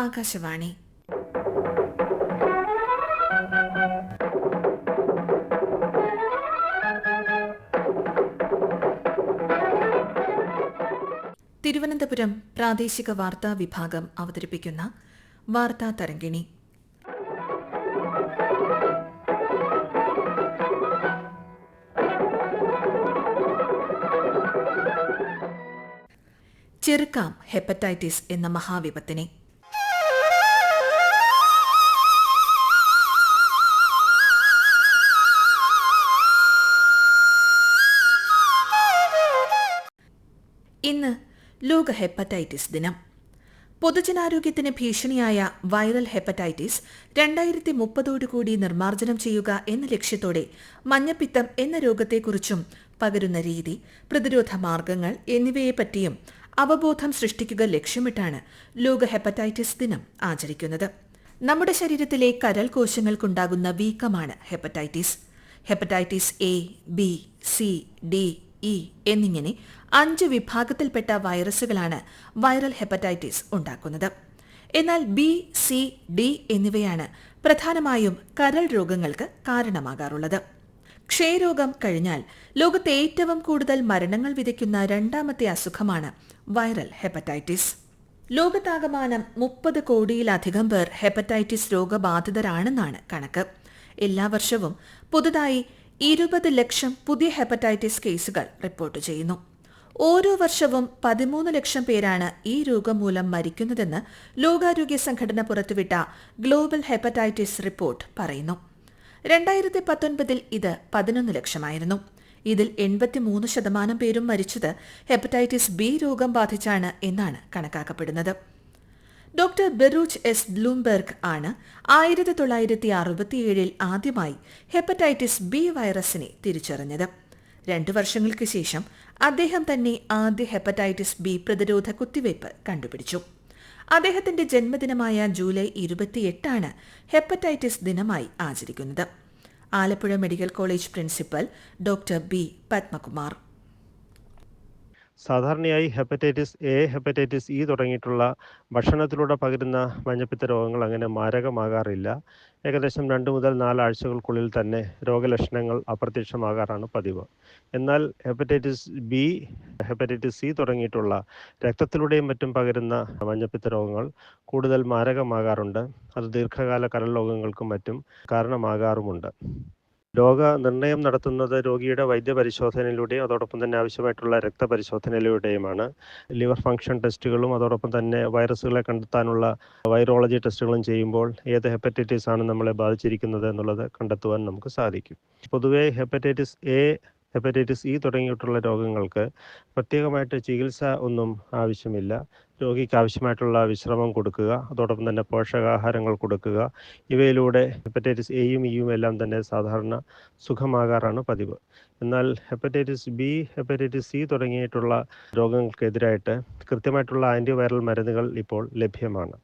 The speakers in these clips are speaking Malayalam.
ആകാശവാണി. തിരുവനന്തപുരം പ്രാദേശിക വാർത്താ വിഭാഗം അവതരിപ്പിക്കുന്ന വാർത്താ തരംഗിണി. ചെറുക്കാം ഹെപ്പറ്റൈറ്റിസ് എന്ന മഹാവിപത്തിനെ ലോക ഹെപ്പറ്റൈറ്റിസ് ദിനം. പൊതുജനാരോഗ്യത്തിന് ഭീഷണിയായ വൈറൽ ഹെപ്പറ്റൈറ്റിസ് രണ്ടായിരത്തി മുപ്പതോടുകൂടി നിർമ്മാർജനം ചെയ്യുക എന്ന ലക്ഷ്യത്തോടെ മഞ്ഞപ്പിത്തം എന്ന രോഗത്തെക്കുറിച്ചും പകരുന്ന രീതി പ്രതിരോധ മാർഗങ്ങൾ എന്നിവയെപ്പറ്റിയും അവബോധം സൃഷ്ടിക്കുക ലക്ഷ്യമിട്ടാണ് ലോക ഹെപ്പറ്റൈറ്റിസ് ദിനം ആചരിക്കുന്നത്. നമ്മുടെ ശരീരത്തിലെ കരൾ കോശങ്ങൾക്കുണ്ടാകുന്ന വീക്കമാണ് hepatitis. Hepatitis A B C D E എന്നിങ്ങനെ അഞ്ച് വിഭാഗത്തിൽപ്പെട്ട വൈറസുകളാണ് വൈറൽ ഹെപ്പറ്റൈറ്റിസ് ഉണ്ടാക്കുന്നത്. എന്നാൽ ബി സി ഡി എന്നിവയാണ് പ്രധാനമായും കരൾ രോഗങ്ങൾക്ക് കാരണമാകാറുള്ളത്. ക്ഷയരോഗം കഴിഞ്ഞാൽ ലോകത്തെ ഏറ്റവും കൂടുതൽ മരണങ്ങൾ വിതയ്ക്കുന്ന രണ്ടാമത്തെ അസുഖമാണ് വൈറൽ ഹെപ്പറ്റൈറ്റിസ്. ലോകത്താകമാനം മുപ്പത് കോടിയിലധികം പേർ ഹെപ്പറ്റൈറ്റിസ് രോഗബാധിതരാണെന്നാണ് കണക്ക്. എല്ലാ വർഷവും പുതുതായി ഇരുപത് ലക്ഷം പുതിയ ഹെപ്പറ്റൈറ്റിസ് കേസുകൾ റിപ്പോർട്ട് ചെയ്യുന്നു. ഓരോ വർഷവും പതിമൂന്ന് ലക്ഷം പേരാണ് ഈ രോഗം മൂലം മരിക്കുന്നതെന്ന് ലോകാരോഗ്യ സംഘടന പുറത്തുവിട്ട ഗ്ലോബൽ ഹെപ്പറ്റൈറ്റിസ് റിപ്പോർട്ട് പറയുന്നു. രണ്ടായിരത്തി പത്തൊൻപതിൽ ഇത് പതിനൊന്ന് ലക്ഷമായിരുന്നു. ഇതിൽ എൺപത്തിമൂന്ന് ശതമാനം പേരും മരിച്ചത് ഹെപ്പറ്റൈറ്റിസ് ബി രോഗം ബാധിച്ചാണ് എന്നാണ് കണക്കാക്കപ്പെടുന്നത്. ഡോക്ടർ ബെറൂച്ച് എസ് ബ്ലൂംബെർഗ് ആണ് ആയിരത്തി തൊള്ളായിരത്തി അറുപത്തിയേഴിൽ ആദ്യമായി ഹെപ്പറ്റൈറ്റിസ് ബി വൈറസിനെ തിരിച്ചറിഞ്ഞത്. രണ്ടു വർഷങ്ങൾക്ക് ശേഷം അദ്ദേഹം തന്നെ ആദ്യ ഹെപ്പറ്റൈറ്റിസ് ബി പ്രതിരോധ കുത്തിവയ്പ് കണ്ടുപിടിച്ചു. അദ്ദേഹത്തിന്റെ ജന്മദിനമായ ജൂലൈ ഇരുപത്തിയെട്ടാണ് ഹെപ്പറ്റൈറ്റിസ് ദിനമായി ആചരിക്കുന്നത്. Alappuzha medical college principal doctor B Padmakumar. സാധാരണയായി ഹെപ്പറ്റൈറ്റിസ് എ ഹെപ്പറ്റൈറ്റിസ് ഇ തുടങ്ങിയിട്ടുള്ള ഭക്ഷണത്തിലൂടെ പകരുന്ന മഞ്ഞപ്പിത്ത രോഗങ്ങൾ അങ്ങനെ മാരകമാകാറില്ല. ഏകദേശം രണ്ട് മുതൽ നാലാഴ്ചകൾക്കുള്ളിൽ തന്നെ രോഗലക്ഷണങ്ങൾ അപ്രത്യക്ഷമാകാറാണ് പതിവ്. എന്നാൽ ഹെപ്പറ്റൈറ്റിസ് ബി ഹെപ്പറ്റൈറ്റിസ് സി തുടങ്ങിയിട്ടുള്ള രക്തത്തിലൂടെയും മറ്റും പകരുന്ന മഞ്ഞപ്പിത്ത രോഗങ്ങൾ കൂടുതൽ മാരകമാകാറുണ്ട്. അത് ദീർഘകാല കരൾ രോഗങ്ങൾക്കും മറ്റും കാരണമാകാറുമുണ്ട്. രോഗനിർണയം നടത്തുന്നത് രോഗിയുടെ വൈദ്യപരിശോധനയിലൂടെയും അതോടൊപ്പം തന്നെ ആവശ്യമായിട്ടുള്ള രക്തപരിശോധനയിലൂടെയുമാണ്. ലിവർ ഫംഗ്ഷൻ ടെസ്റ്റുകളും അതോടൊപ്പം തന്നെ വൈറസുകളെ കണ്ടെത്താനുള്ള വൈറോളജി ടെസ്റ്റുകളും ചെയ്യുമ്പോൾ ഏത് ഹെപ്പറ്റൈറ്റിസ് ആണ് നമ്മളെ ബാധിച്ചിരിക്കുന്നത് എന്നുള്ളത് കണ്ടെത്തുവാൻ നമുക്ക് സാധിക്കും. പൊതുവേ ഹെപ്പറ്റൈറ്റിസ് എ ഹെപ്പറ്റൈറ്റിസ് ഇ തുടങ്ങിയിട്ടുള്ള രോഗങ്ങൾക്ക് പ്രത്യേകമായിട്ട് ചികിത്സ ഒന്നും ആവശ്യമില്ല. രോഗിക്ക് ആവശ്യമായിട്ടുള്ള വിശ്രമം കൊടുക്കുക അതോടൊപ്പം തന്നെ പോഷകാഹാരങ്ങൾ കൊടുക്കുക. ഇവയിലൂടെ ഹെപ്പറ്റൈറ്റിസ് എയും ഇയും എല്ലാം തന്നെ സാധാരണ സുഖമാകാറാണ് പതിവ്. എന്നാൽ ഹെപ്പറ്റൈറ്റിസ് ബി ഹെപ്പറ്റൈറ്റിസ് സി തുടങ്ങിയിട്ടുള്ള രോഗങ്ങൾക്കെതിരായിട്ട് കൃത്യമായിട്ടുള്ള ആന്റിവൈറൽ മരുന്നുകൾ ഇപ്പോൾ ലഭ്യമാണ്.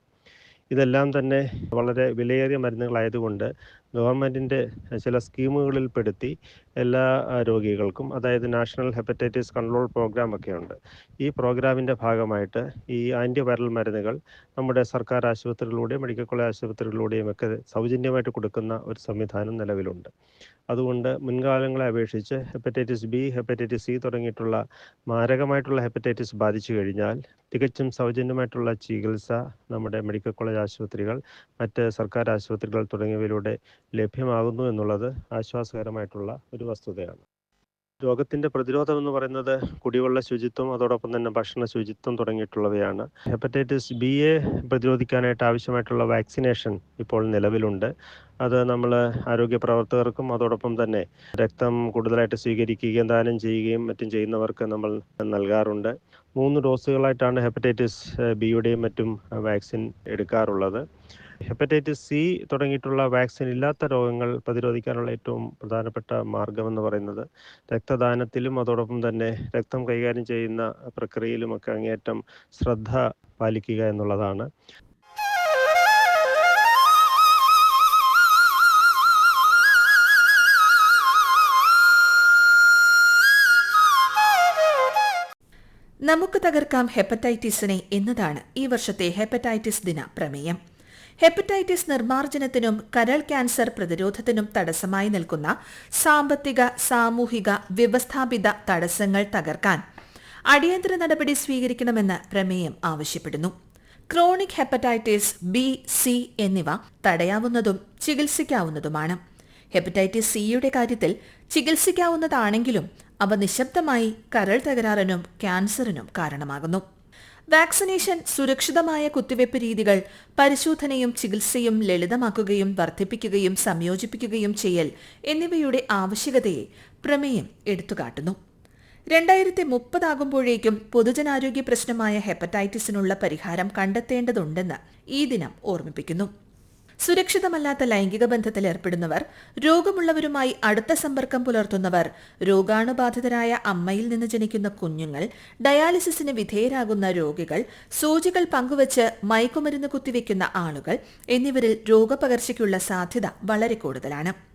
ഇതെല്ലാം തന്നെ വളരെ വിലയേറിയ മരുന്നുകളായതുകൊണ്ട് ഗവൺമെന്റിന്റെ ചില സ്കീമുകളിൽപ്പെടുത്തി എല്ലാ രോഗികൾക്കും അതായത് നാഷണൽ ഹെപ്പറ്റൈറ്റിസ് കൺട്രോൾ പ്രോഗ്രാം ഒക്കെ ഉണ്ട് ഈ പ്രോഗ്രാമിന്റെ ഭാഗമായിട്ട് ഈ ആന്റിവൈറൽ മരുന്നുകൾ നമ്മുടെ സർക്കാർ ആശുപത്രികളിലൂടെയും മെഡിക്കൽ കോളേജ് ആശുപത്രികളിലൂടെയും ഒക്കെ സൗജന്യമായിട്ട് കൊടുക്കുന്ന ഒരു സംവിധാനം നിലവിലുണ്ട്. അതുകൊണ്ട് മുൻകാലങ്ങളെ അപേക്ഷിച്ച് ഹെപ്പറ്റൈറ്റിസ് ബി ഹെപ്പറ്റൈറ്റിസ് സി തുടങ്ങിയിട്ടുള്ള മാരകമായിട്ടുള്ള ഹെപ്പറ്റൈറ്റിസ് ബാധിച്ചു കഴിഞ്ഞാൽ തികച്ചും സൗജന്യമായിട്ടുള്ള ചികിത്സ നമ്മുടെ മെഡിക്കൽ കോളേജ് ആശുപത്രികൾ മറ്റ് സർക്കാർ ആശുപത്രികൾ തുടങ്ങിയവയിലൂടെ ലഭ്യമാകുന്നു എന്നുള്ളത് ആശ്വാസകരമായിട്ടുള്ള ഒരു വസ്തുതയാണ്. രോഗത്തിന്റെ പ്രതിരോധം എന്ന് പറയുന്നത് കുടിവെള്ള ശുചിത്വം അതോടൊപ്പം തന്നെ ഭക്ഷണ ശുചിത്വം തുടങ്ങിയിട്ടുള്ളവയാണ്. ഹെപ്പറ്റൈറ്റിസ് ബി എ പ്രതിരോധിക്കാനായിട്ട് ആവശ്യമായിട്ടുള്ള വാക്സിനേഷൻ ഇപ്പോൾ നിലവിലുണ്ട്. അത് നമ്മൾ ആരോഗ്യ പ്രവർത്തകർക്കും അതോടൊപ്പം തന്നെ രക്തം കൂടുതലായിട്ട് സ്വീകരിക്കുകയും ദാനം ചെയ്യുകയും മറ്റും ചെയ്യുന്നവർക്ക് നമ്മൾ നൽകാറുണ്ട്. മൂന്ന് ഡോസുകളായിട്ടാണ് ഹെപ്പറ്റൈറ്റിസ് ബിയുടെയും മറ്റും വാക്സിൻ എടുക്കാറുള്ളത്. ഹെപ്പറ്റൈറ്റിസ് സി തുടങ്ങിയിട്ടുള്ള വാക്സിൻ ഇല്ലാത്ത രോഗങ്ങൾ പ്രതിരോധിക്കാനുള്ള ഏറ്റവും പ്രധാനപ്പെട്ട മാർഗം എന്ന് പറയുന്നത് രക്തദാനത്തിലും അതോടൊപ്പം തന്നെ രക്തം കൈകാര്യം ചെയ്യുന്ന പ്രക്രിയയിലുമൊക്കെ അങ്ങേയറ്റം ശ്രദ്ധ പാലിക്കുക എന്നുള്ളതാണ്. നമുക്ക് തകർക്കാം ഹെപ്പറ്റൈറ്റിസിനെ എന്നതാണ് ഈ വർഷത്തെ ഹെപ്പറ്റൈറ്റിസ് ദിന പ്രമേയം. ഹെപ്പറ്റൈറ്റിസ് നിർമ്മാർജനത്തിനും കരൾ ക്യാൻസർ പ്രതിരോധത്തിനും തടസ്സമായി നിൽക്കുന്ന സാമ്പത്തിക സാമൂഹിക വ്യവസ്ഥാപിത തടസ്സങ്ങൾ തകർക്കാൻ അടിയന്തര നടപടി സ്വീകരിക്കണമെന്ന് പ്രമേയം ആവശ്യപ്പെടുന്നു. ക്രോണിക് ഹെപ്പറ്റൈറ്റിസ് ബി സി എന്നിവ തടയാവുന്നതും ചികിത്സിക്കാവുന്നതുമാണ്. ഹെപ്പറ്റൈറ്റിസ് സിയുടെ കാര്യത്തിൽ ചികിത്സിക്കാവുന്നതാണെങ്കിലും അവ നിശബ്ദമായി കരൾ തകരാറിനും ക്യാൻസറിനും കാരണമാകുന്നു. വാക്സിനേഷൻ സുരക്ഷിതമായ കുത്തിവയ്പ് രീതികൾ പരിശോധനയും ചികിത്സയും ലളിതമാക്കുകയും വർദ്ധിപ്പിക്കുകയും സംയോജിപ്പിക്കുകയും ചെയ്യൽ എന്നിവയുടെ ആവശ്യകതയെ പ്രമേയം എടുത്തുകാട്ടുന്നു. രണ്ടായിരത്തി മുപ്പതാകുമ്പോഴേക്കും പൊതുജനാരോഗ്യ പ്രശ്നമായ ഹെപ്പറ്റൈറ്റിസിനുള്ള പരിഹാരം കണ്ടെത്തേണ്ടതുണ്ടെന്ന് ഈ ദിനം ഓർമ്മിപ്പിക്കുന്നു. സുരക്ഷിതമല്ലാത്ത ലൈംഗിക ബന്ധത്തിൽ ഏർപ്പെടുന്നവർ രോഗമുള്ളവരുമായി അടുത്ത സമ്പർക്കം പുലർത്തുന്നവർ രോഗാണുബാധിതരായ അമ്മയിൽ നിന്ന് ജനിക്കുന്ന കുഞ്ഞുങ്ങൾ ഡയാലിസിസിന് വിധേയരാകുന്ന രോഗികൾ സൂചികൾ പങ്കുവച്ച് മയക്കുമരുന്ന് കുത്തിവെക്കുന്ന ആളുകൾ എന്നിവരിൽ രോഗപകർച്ചയ്ക്കുള്ള സാധ്യത വളരെ കൂടുതലാണ്.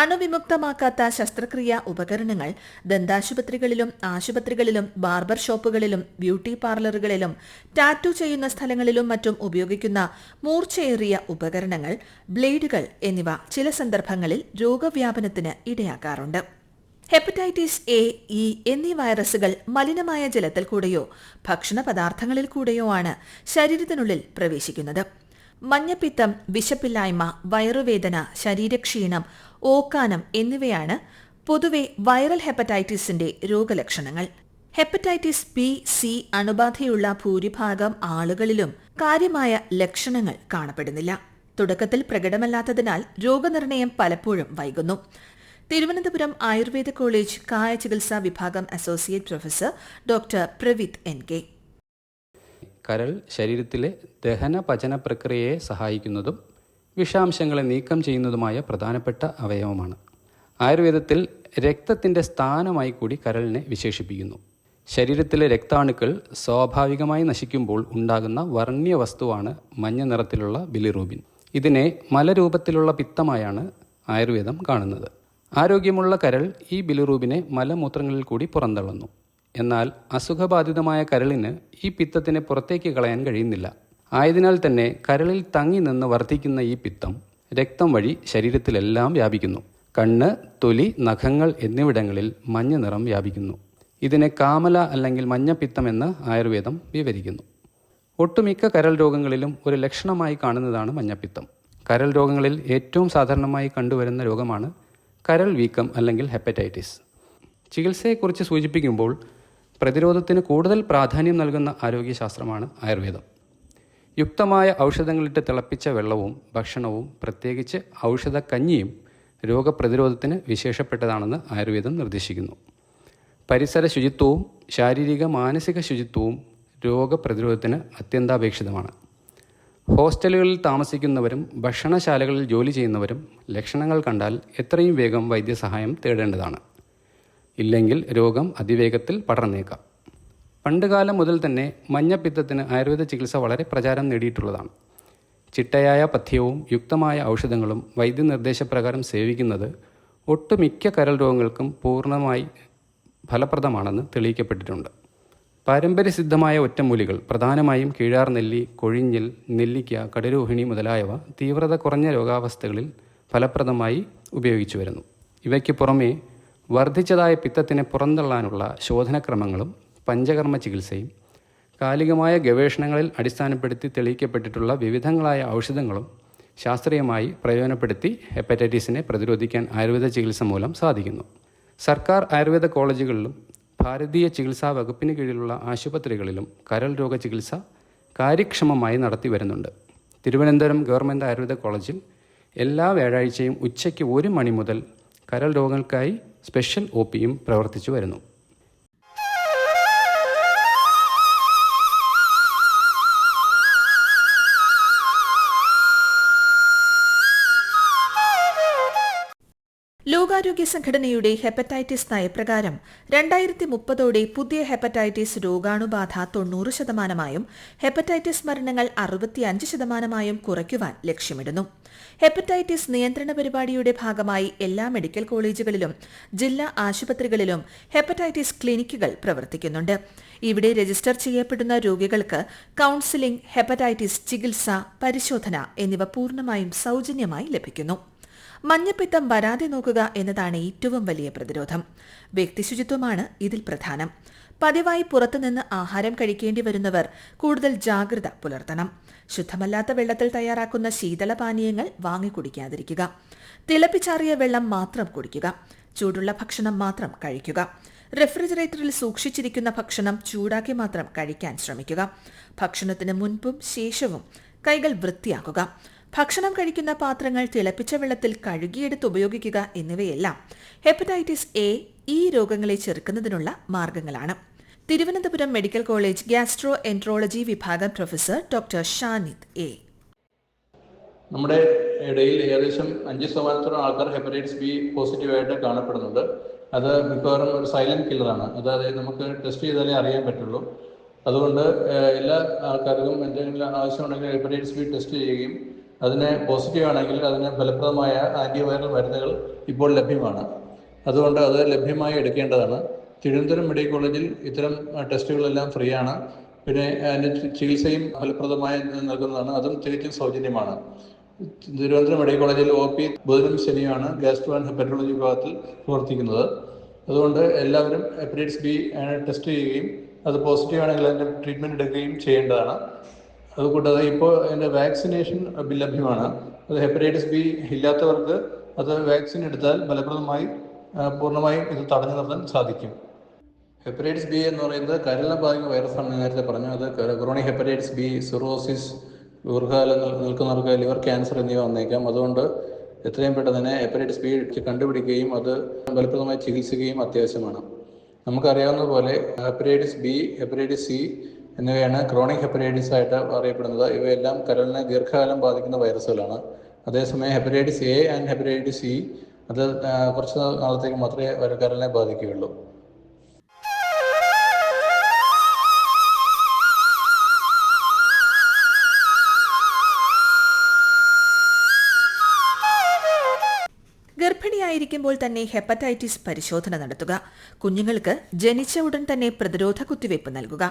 അണുവിമുക്തമാക്കാത്ത ശസ്ത്രക്രിയ ഉപകരണങ്ങൾ ദന്താശുപത്രികളിലും ആശുപത്രികളിലും ബാർബർ ഷോപ്പുകളിലും ബ്യൂട്ടി പാർലറുകളിലും ടാറ്റു ചെയ്യുന്ന സ്ഥലങ്ങളിലും മറ്റും ഉപയോഗിക്കുന്ന മൂർച്ചയേറിയ ഉപകരണങ്ങൾ ബ്ലേഡുകൾ എന്നിവ ചില സന്ദർഭങ്ങളിൽ രോഗവ്യാപനത്തിന് ഇടയാക്കാറുണ്ട്. ഹെപ്പറ്റൈറ്റിസ് എ ഇ എന്നീ വൈറസുകൾ മലിനമായ ജലത്തിൽ കൂടെയോ ഭക്ഷണ പദാർത്ഥങ്ങളിൽ കൂടെയോ ആണ് ശരീരത്തിനുള്ളിൽ പ്രവേശിക്കുന്നത്. മഞ്ഞപ്പിത്തം വിശപ്പില്ലായ്മ വയറുവേദന ശരീരക്ഷീണം ഓക്കാനം എന്നിവയാണ് പൊതുവെ വൈറൽ ഹെപ്പറ്റൈറ്റിസിന്റെ രോഗലക്ഷണങ്ങൾ. ഹെപ്പറ്റൈറ്റിസ് ബി സി അണുബാധയുള്ള ഭൂരിഭാഗം ആളുകളിലും കാര്യമായ ലക്ഷണങ്ങൾ കാണപ്പെടുന്നില്ല. തുടക്കത്തിൽ പ്രകടമല്ലാത്തതിനാൽ രോഗനിർണയം പലപ്പോഴും വൈകുന്നു. തിരുവനന്തപുരം ആയുർവേദ കോളേജ് കായ ചികിത്സാ വിഭാഗം associate professor doctor Pravith N K. കരൾ ശരീരത്തിലെ ദഹന പചന പ്രക്രിയയെ സഹായിക്കുന്നതും വിഷാംശങ്ങളെ നീക്കം ചെയ്യുന്നതുമായ പ്രധാനപ്പെട്ട അവയവമാണ്. ആയുർവേദത്തിൽ രക്തത്തിന്റെ സ്ഥാനമായി കൂടി കരളിനെ വിശേഷിപ്പിക്കുന്നു. ശരീരത്തിലെ രക്താണുക്കൾ സ്വാഭാവികമായി നശിക്കുമ്പോൾ ഉണ്ടാകുന്ന വർണ്യ വസ്തുവാണ് മഞ്ഞ നിറത്തിലുള്ള ബിലിറൂബിൻ. ഇതിനെ മലരൂപത്തിലുള്ള പിത്തമായാണ് ആയുർവേദം കാണുന്നത്. ആരോഗ്യമുള്ള കരൾ ഈ ബിലിറൂബിനെ മലമൂത്രങ്ങളിൽ കൂടി പുറന്തള്ളുന്നു. എന്നാൽ അസുഖബാധിതമായ കരളിന് ഈ പിത്തത്തിനെ പുറത്തേക്ക് കളയാൻ കഴിയുന്നില്ല. ആയതിനാൽ തന്നെ കരളിൽ തങ്ങി നിന്ന് വർദ്ധിക്കുന്ന ഈ പിത്തം രക്തം വഴി ശരീരത്തിലെല്ലാം വ്യാപിക്കുന്നു. കണ്ണ് തൊലി നഖങ്ങൾ എന്നിവിടങ്ങളിൽ മഞ്ഞ നിറം വ്യാപിക്കുന്നു. ഇതിനെ കാമല അല്ലെങ്കിൽ മഞ്ഞപ്പിത്തം എന്ന് ആയുർവേദം വിവരിക്കുന്നു. ഒട്ടുമിക്ക കരൾ രോഗങ്ങളിലും ഒരു ലക്ഷണമായി കാണുന്നതാണ് മഞ്ഞപ്പിത്തം. കരൾ രോഗങ്ങളിൽ ഏറ്റവും സാധാരണമായി കണ്ടുവരുന്ന രോഗമാണ് കരൾ വീക്കം അല്ലെങ്കിൽ ഹെപ്പറ്റൈറ്റിസ്. ചികിത്സയെക്കുറിച്ച് സൂചിപ്പിക്കുമ്പോൾ പ്രതിരോധത്തിന് കൂടുതൽ പ്രാധാന്യം നൽകുന്ന ആരോഗ്യശാസ്ത്രമാണ് ആയുർവേദം. യുക്തമായ ഔഷധങ്ങളിട്ട് തിളപ്പിച്ച വെള്ളവും ഭക്ഷണവും പ്രത്യേകിച്ച് ഔഷധ കഞ്ഞിയും രോഗപ്രതിരോധത്തിന് വിശേഷപ്പെട്ടതാണെന്ന് ആയുർവേദം നിർദ്ദേശിക്കുന്നു. പരിസര ശുചിത്വവും ശാരീരിക മാനസിക ശുചിത്വവും രോഗപ്രതിരോധത്തിന് അത്യന്താപേക്ഷിതമാണ്. ഹോസ്റ്റലുകളിൽ താമസിക്കുന്നവരും ഭക്ഷണശാലകളിൽ ജോലി ചെയ്യുന്നവരും ലക്ഷണങ്ങൾ കണ്ടാൽ എത്രയും വേഗം വൈദ്യസഹായം തേടേണ്ടതാണ്. ഇല്ലെങ്കിൽ രോഗം അതിവേഗത്തിൽ പടർന്നേക്കാം. പണ്ടുകാലം മുതൽ തന്നെ മഞ്ഞപ്പിത്തത്തിന് ആയുർവേദ ചികിത്സ വളരെ പ്രചാരം നേടിയിട്ടുള്ളതാണ്. ചിട്ടയായ പഥ്യവും യുക്തമായ ഔഷധങ്ങളും വൈദ്യനിർദ്ദേശപ്രകാരം സേവിക്കുന്നത് ഒട്ടുമിക്ക കരൾ രോഗങ്ങൾക്കും പൂർണമായി ഫലപ്രദമാണെന്ന് തെളിയിക്കപ്പെട്ടിട്ടുണ്ട്. പാരമ്പര്യസിദ്ധമായ ഒറ്റമൂലികൾ പ്രധാനമായും കീഴാർ നെല്ലി കൊഴിഞ്ഞിൽ നെല്ലിക്ക കടരോഹിണി മുതലായവ തീവ്രത കുറഞ്ഞ രോഗാവസ്ഥകളിൽ ഫലപ്രദമായി ഉപയോഗിച്ചു വരുന്നു ഇവയ്ക്ക് പുറമേ വർദ്ധിച്ചതായ പിത്തത്തിനെ പുറന്തള്ളാനുള്ള ശോധനക്രമങ്ങളും പഞ്ചകർമ്മ ചികിത്സയും കാലികമായ ഗവേഷണങ്ങളിൽ അടിസ്ഥാനപ്പെടുത്തി തെളിയിക്കപ്പെട്ടിട്ടുള്ള വിവിധങ്ങളായ ഔഷധങ്ങളും ശാസ്ത്രീയമായി പ്രയോജനപ്പെടുത്തി ഹെപ്പറ്റൈറ്റിസിനെ പ്രതിരോധിക്കാൻ ആയുർവേദ ചികിത്സ മൂലം സാധിക്കുന്നു. സർക്കാർ ആയുർവേദ കോളേജുകളിലും ഭാരതീയ ചികിത്സാ വകുപ്പിന് കീഴിലുള്ള ആശുപത്രികളിലും കരൾ രോഗ ചികിത്സ കാര്യക്ഷമമായി നടത്തി വരുന്നുണ്ട്. തിരുവനന്തപുരം ഗവൺമെന്റ് ആയുർവേദ കോളേജിൽ എല്ലാ വ്യാഴാഴ്ചയും ഉച്ചയ്ക്ക് ഒരു മണി മുതൽ കരൾ രോഗങ്ങൾക്കായി സ്പെഷ്യൽ ഒ പിയും പ്രവർത്തിച്ചു വരുന്നു. ലോകാരോഗ്യ സംഘടനയുടെ ഹെപ്പറ്റൈറ്റിസ് നയപ്രകാരം രണ്ടായിരത്തി മുപ്പതോടെ പുതിയ ഹെപ്പറ്റൈറ്റിസ് രോഗാണുബാധ തൊണ്ണൂറ് ശതമാനമായും ഹെപ്പറ്റൈറ്റിസ് മരണങ്ങൾ അറുപത്തിയഞ്ച് ശതമാനമായും കുറയ്ക്കുവാൻ ലക്ഷ്യമിടുന്നു. ഹെപ്പറ്റൈറ്റിസ് നിയന്ത്രണ പരിപാടിയുടെ ഭാഗമായി എല്ലാ മെഡിക്കൽ കോളേജുകളിലും ജില്ലാ ആശുപത്രികളിലും ഹെപ്പറ്റൈറ്റിസ് ക്ലിനിക്കുകൾ പ്രവർത്തിക്കുന്നുണ്ട്. ഇവിടെ രജിസ്റ്റർ ചെയ്യപ്പെടുന്ന രോഗികൾക്ക് കൌൺസിലിംഗ് ഹെപ്പറ്റൈറ്റിസ് ചികിത്സ പരിശോധന എന്നിവ പൂർണമായും സൌജന്യമായി ലഭിക്കുന്നു. മഞ്ഞപ്പിത്തം വരാതെ നോക്കുക എന്നതാണ് ഏറ്റവും വലിയ പ്രതിരോധം. വ്യക്തിശുചിത്വമാണ് ഇതിൽ പ്രധാനം. പതിവായി പുറത്തുനിന്ന് ആഹാരം കഴിക്കേണ്ടി വരുന്നവർ കൂടുതൽ ജാഗ്രത പുലർത്തണം. ശുദ്ധമല്ലാത്ത വെള്ളത്തിൽ തയ്യാറാക്കുന്ന ശീതളപാനീയങ്ങൾ വാങ്ങിക്കുടിക്കാതിരിക്കുക തിളപ്പിച്ചാറിയ വെള്ളം മാത്രം കുടിക്കുക. ചൂടുള്ള ഭക്ഷണം മാത്രം കഴിക്കുക. റെഫ്രിജറേറ്ററിൽ സൂക്ഷിച്ചിരിക്കുന്ന ഭക്ഷണം ചൂടാക്കി മാത്രം കഴിക്കാൻ ശ്രമിക്കുക. ഭക്ഷണത്തിന് മുൻപും ശേഷവും കൈകൾ വൃത്തിയാക്കുക. ഭക്ഷണം കഴിക്കുന്ന പാത്രങ്ങൾ തിളപ്പിച്ച വെള്ളത്തിൽ കഴുകിയെടുത്ത് ഉപയോഗിക്കുക എന്നിവയെല്ലാം ഹെപ്പറ്റൈറ്റിസ് എ ഈ രോഗങ്ങളെ ചെറുക്കുന്നതിനുള്ള മാർഗങ്ങളാണ്. Thiruvananthapuram medical college gastroenterology വിഭാഗം പ്രൊഫസർ ഡോക്ടർ ഷാനിദ് എ. നമ്മുടെ ഇടയിൽ ഏകദേശം അഞ്ച് ശതമാനത്തോളം ആൾക്കാർ ഹെപ്പറ്റൈറ്റിസ് ബി പോസിറ്റീവായിട്ട് കാണപ്പെടുന്നുണ്ട്. അത് മിക്കവാറും ഒരു സൈലന്റ് കില്ലറാണ് അതായത് നമുക്ക് ടെസ്റ്റ് ചെയ്താലേ അറിയാൻ പറ്റുള്ളൂ. അതുകൊണ്ട് എല്ലാ ആൾക്കാർക്കും എന്തെങ്കിലും ആവശ്യമുണ്ടെങ്കിൽ ഹെപ്പറ്റൈറ്റിസ് ബി ടെസ്റ്റ് ചെയ്യുകയും അതിന് പോസിറ്റീവ് ആണെങ്കിൽ അതിന് ഫലപ്രദമായ ആന്റിവൈറൽ മരുന്നുകൾ ഇപ്പോൾ ലഭ്യമാണ്. അതുകൊണ്ട് അത് ലഭ്യമായി എടുക്കേണ്ടതാണ്. തിരുവനന്തപുരം മെഡിക്കൽ കോളേജിൽ ഇത്തരം ടെസ്റ്റുകളെല്ലാം ഫ്രീ ആണ് പിന്നെ അതിന്റെ ചികിത്സയും ഫലപ്രദമായി നൽകുന്നതാണ്. അതും തികച്ചും സൗജന്യമാണ്. തിരുവനന്തപുരം മെഡിക്കൽ കോളേജിൽ ഒ പി ബുധനും ശനിയുമാണ് ഗ്യാസ്ട്രോ ആൻഡ് ഹെപ്പറ്റോളജി വിഭാഗത്തിൽ പ്രവർത്തിക്കുന്നത്. അതുകൊണ്ട് എല്ലാവരും ഹെപ്പറ്റൈറ്റിസ് ബി ടെസ്റ്റ് ചെയ്യുകയും അത് പോസിറ്റീവ് ആണെങ്കിൽ അതിന്റെ ട്രീറ്റ്മെന്റ് എടുക്കുകയും ചെയ്യേണ്ടതാണ്. അതുകൂടാതെ ഇപ്പോൾ അതിന്റെ വാക്സിനേഷൻ ലഭ്യമാണ്. അത് ഹെപ്പറ്റൈറ്റിസ് ബി ഇല്ലാത്തവർക്ക് അത് വാക്സിൻ എടുത്താൽ ഫലപ്രദമായി പൂർണമായും ഇത് തടഞ്ഞു നിർത്താൻ സാധിക്കും. ഹെപ്പറ്റൈറ്റിസ് ബി എന്ന് പറയുന്നത് കരുണ ബാധിക്കുന്ന വൈറസാണ് നേരത്തെ പറഞ്ഞു അത് ക്രോണിക് ഹെപ്പറ്റൈറ്റിസ് ബി സിറോസിസ് ദീർഘകാലം നിൽ- നിൽക്കുന്നവർക്ക് ലിവർ ക്യാൻസർ എന്നിവ വന്നേക്കാം. അതുകൊണ്ട് എത്രയും പെട്ടെന്ന് തന്നെ ഹെപ്പറ്റൈറ്റിസ് ബി കണ്ടുപിടിക്കുകയും അത് ഫലപ്രദമായി ചികിത്സിക്കുകയും അത്യാവശ്യമാണ്. നമുക്കറിയാവുന്ന പോലെ ഹെപ്പറ്റൈറ്റിസ് ബി ഹെപ്പറ്റൈറ്റിസ് സി എന്നിവയാണ് ക്രോണിക് ഹെപ്പറ്റൈറ്റിസ് ആയിട്ട് അറിയപ്പെടുന്നത്. ഇവയെല്ലാം കരളിനെ ദീർഘകാലം ബാധിക്കുന്ന വൈറസുകളാണ്. അതേസമയം hepatitis A and hepatitis C അത് കുറച്ച് നാളത്തേക്ക് മാത്രമേ കരളിനെ ബാധിക്കുകയുള്ളൂ. ഗർഭിണിയായിരിക്കുമ്പോൾ തന്നെ ഹെപ്പറ്റൈറ്റിസ് പരിശോധന നടത്തുക. കുഞ്ഞുങ്ങൾക്ക് ജനിച്ച ഉടൻ തന്നെ പ്രതിരോധ കുത്തിവയ്പ് നൽകുക.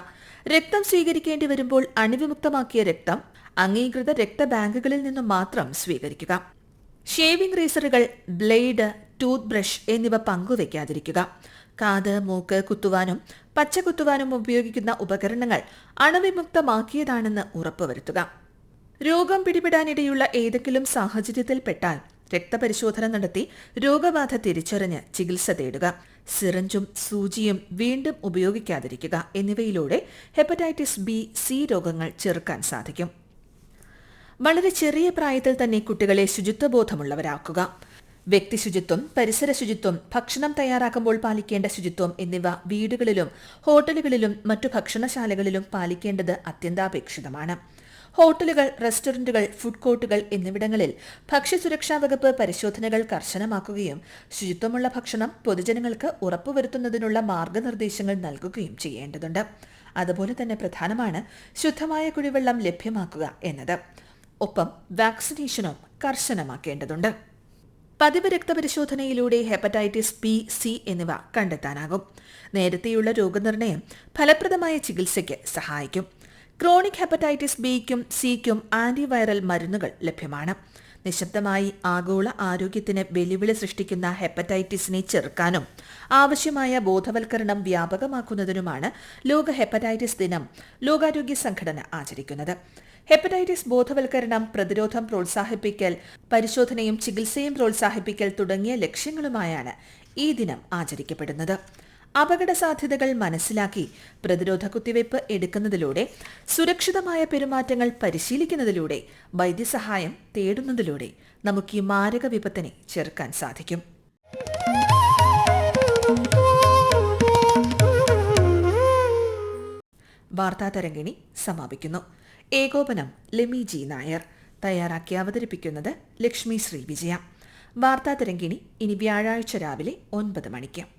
രക്തം സ്വീകരിക്കേണ്ടി വരുമ്പോൾ അണുവിമുക്തമാക്കിയ രക്തം അംഗീകൃത രക്തബാങ്കുകളിൽ നിന്നും മാത്രം സ്വീകരിക്കുക. ഷേവിംഗ് റേസറുകൾ ബ്ലേഡ് ടൂത്ത് ബ്രഷ് എന്നിവ പങ്കുവയ്ക്കാതിരിക്കുക. കാത് മൂക്ക് കുത്തുവാനും പച്ച കുത്തുവാനും ഉപയോഗിക്കുന്ന ഉപകരണങ്ങൾ അണുവിമുക്തമാക്കിയതാണെന്ന് ഉറപ്പുവരുത്തുക. രോഗം പിടിപെടാനിടയുള്ള ഏതെങ്കിലും സാഹചര്യത്തിൽപ്പെട്ടാൽ രക്തപരിശോധന നടത്തി രോഗബാധ തിരിച്ചറിഞ്ഞ് ചികിത്സ തേടുക. സിറഞ്ചും സൂചിയും വീണ്ടും ഉപയോഗിക്കാതിരിക്കുക എന്നിവയിലൂടെ ഹെപ്പറ്റൈറ്റിസ് ബി സി രോഗങ്ങൾ ചെറുക്കാൻ സാധിക്കും. വളരെ ചെറിയ പ്രായത്തിൽ തന്നെ കുട്ടികളെ ശുചിത്വബോധമുള്ളവരാക്കുക. വ്യക്തി ശുചിത്വം പരിസര ശുചിത്വം ഭക്ഷണം തയ്യാറാക്കുമ്പോൾ പാലിക്കേണ്ട ശുചിത്വം എന്നിവ വീടുകളിലും ഹോട്ടലുകളിലും മറ്റു ഭക്ഷണശാലകളിലും പാലിക്കേണ്ടത് അത്യന്താപേക്ഷിതമാണ്. ഹോട്ടലുകൾ റെസ്റ്റോറന്റുകൾ ഫുഡ് കോർട്ടുകൾ എന്നിവിടങ്ങളിൽ ഭക്ഷ്യസുരക്ഷാ വകുപ്പ് പരിശോധനകൾ കർശനമാക്കുകയും ശുചിത്വമുള്ള ഭക്ഷണം പൊതുജനങ്ങൾക്ക് ഉറപ്പുവരുത്തുന്നതിനുള്ള മാർഗനിർദ്ദേശങ്ങൾ നൽകുകയും ചെയ്യേണ്ടതുണ്ട്. അതുപോലെ തന്നെ പ്രധാനമാണ് ശുദ്ധമായ കുടിവെള്ളം ലഭ്യമാക്കുക എന്നത്. ഒപ്പം വാക്സിനേഷനും കർശനമാക്കേണ്ടതുണ്ട്. പതിവ് രക്തപരിശോധനയിലൂടെ ഹെപ്പറ്റൈറ്റിസ് ബി സി എന്നിവ കണ്ടെത്താനാകും. നേരത്തെയുള്ള രോഗനിർണയം ഫലപ്രദമായ ചികിത്സയ്ക്ക് സഹായിക്കും. ക്രോണിക് ഹെപ്പറ്റൈറ്റിസ് ബിക്കും സിക്കും ആന്റിവൈറൽ മരുന്നുകൾ ലഭ്യമാണ്. നിശബ്ദമായി ആഗോള ആരോഗ്യത്തിന് വെല്ലുവിളി സൃഷ്ടിക്കുന്ന ഹെപ്പറ്റൈറ്റിസിനെ ചെറുക്കാനും ആവശ്യമായ ബോധവൽക്കരണം വ്യാപകമാക്കുന്നതിനുമാണ് ലോക ഹെപ്പറ്റൈറ്റിസ് ദിനം ലോകാരോഗ്യ സംഘടന ആചരിക്കുന്നത്. ഹെപ്പറ്റൈറ്റിസ് ബോധവൽക്കരണം പ്രതിരോധം പ്രോത്സാഹിപ്പിക്കൽ പരിശോധനയും ചികിത്സയും പ്രോത്സാഹിപ്പിക്കൽ തുടങ്ങിയ ലക്ഷ്യങ്ങളുമായാണ് ഈ ദിനം ആചരിക്കപ്പെടുന്നത്. അപകട സാധ്യതകൾ മനസ്സിലാക്കി പ്രതിരോധ കുത്തിവയ്പ് എടുക്കുന്നതിലൂടെ സുരക്ഷിതമായ പെരുമാറ്റങ്ങൾ പരിശീലിക്കുന്നതിലൂടെ വൈദ്യസഹായം തേടുന്നതിലൂടെ നമുക്ക് ഈ മാരക വിപത്തിനെ ചെറുക്കാൻ സാധിക്കും. വാർത്താ തരംഗിണി സമാപിക്കുന്നു. ഏകോപനം ലെമി ജി നായർ. തയ്യാറാക്കി അവതരിപ്പിക്കുന്നത് ലക്ഷ്മി ശ്രീ വിജയ. വാർത്താ തരംഗിണി ഇനി വ്യാഴാഴ്ച രാവിലെ ഒൻപത് മണിക്ക്.